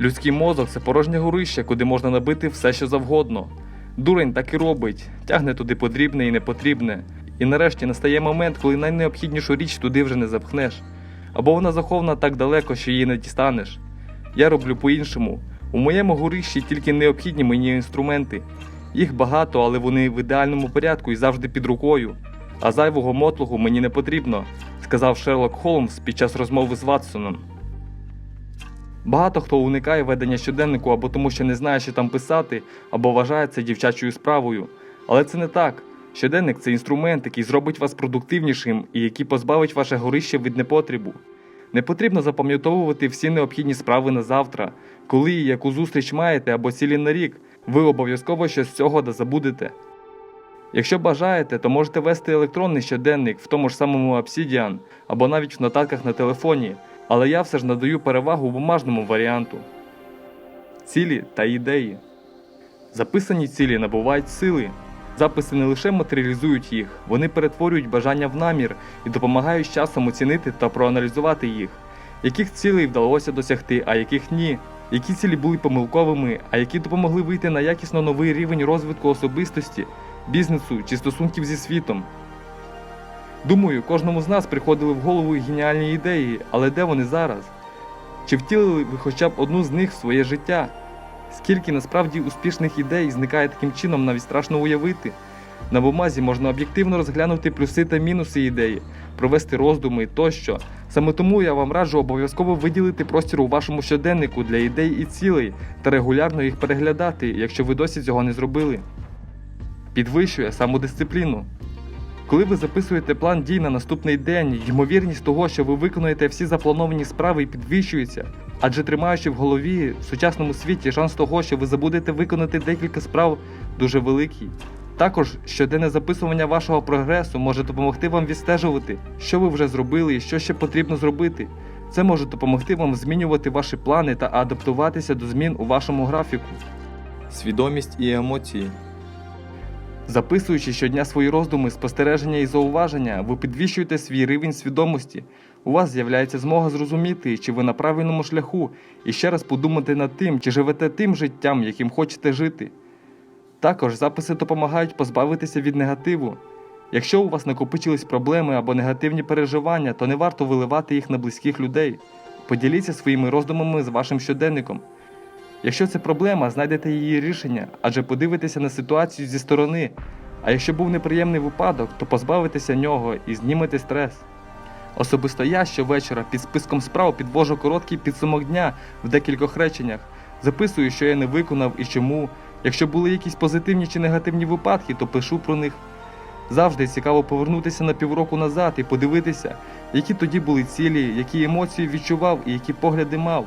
Людський мозок це порожнє горище, куди можна набити все, що завгодно. Дурень так і робить, тягне туди потрібне і непотрібне. І нарешті настає момент, коли найнеобхіднішу річ туди вже не запхнеш. Або вона захована так далеко, що її не дістанеш. Я роблю по-іншому. У моєму горищі тільки необхідні мені інструменти. Їх багато, але вони в ідеальному порядку і завжди під рукою. А зайвого мотлугу мені не потрібно, сказав Шерлок Холмс під час розмови з Ватсоном. Багато хто уникає ведення щоденнику або тому, що не знає, що там писати, або вважає це дівчачою справою. Але це не так. Щоденник це інструмент, який зробить вас продуктивнішим і який позбавить ваше горище від непотребу. Не потрібно запам'ятовувати всі необхідні справи на завтра, коли і яку зустріч маєте або цілі на рік, ви обов'язково щось з цього забудете. Якщо бажаєте, то можете вести електронний щоденник в тому ж самому Obsidian або навіть в нотатках на телефоні, але я все ж надаю перевагу бумажному варіанту. Цілі та ідеї. Записані цілі набувають сили. Записи не лише матеріалізують їх, вони перетворюють бажання в намір і допомагають часом оцінити та проаналізувати їх, яких цілей вдалося досягти, а яких ні, які цілі були помилковими, а які допомогли вийти на якісно новий рівень розвитку особистості, бізнесу чи стосунків зі світом. Думаю, кожному з нас приходили в голову геніальні ідеї, але де вони зараз? Чи втілили ви хоча б одну з них в своє життя? Скільки насправді успішних ідей зникає таким чином, навіть страшно уявити. На бумазі можна об'єктивно розглянути плюси та мінуси ідеї, провести роздуми тощо. Саме тому я вам раджу обов'язково виділити простір у вашому щоденнику для ідей і цілей та регулярно їх переглядати, якщо ви досі цього не зробили. Підвищує самодисципліну. Коли ви записуєте план дій на наступний день, ймовірність того, що ви виконуєте всі заплановані справи, підвищується. Адже тримаючи в голові в сучасному світі шанс того, що ви забудете виконати декілька справ, дуже великий. Також щоденне записування вашого прогресу може допомогти вам відстежувати, що ви вже зробили і що ще потрібно зробити. Це може допомогти вам змінювати ваші плани та адаптуватися до змін у вашому графіку. Свідомість і емоції. Записуючи щодня свої роздуми, спостереження і зауваження, ви підвищуєте свій рівень свідомості. У вас з'являється змога зрозуміти, чи ви на правильному шляху, і ще раз подумати над тим, чи живете тим життям, яким хочете жити. Також записи допомагають позбавитися від негативу. Якщо у вас накопичились проблеми або негативні переживання, то не варто виливати їх на близьких людей. Поділіться своїми роздумами з вашим щоденником. Якщо це проблема, знайдете її рішення, адже подивитеся на ситуацію зі сторони. А якщо був неприємний випадок, то позбавитеся нього і знімете стрес. Особисто я щовечора під списком справ підвожу короткий підсумок дня в декількох реченнях, записую, що я не виконав і чому. Якщо були якісь позитивні чи негативні випадки, то пишу про них. Завжди цікаво повернутися на півроку назад і подивитися, які тоді були цілі, які емоції відчував і які погляди мав.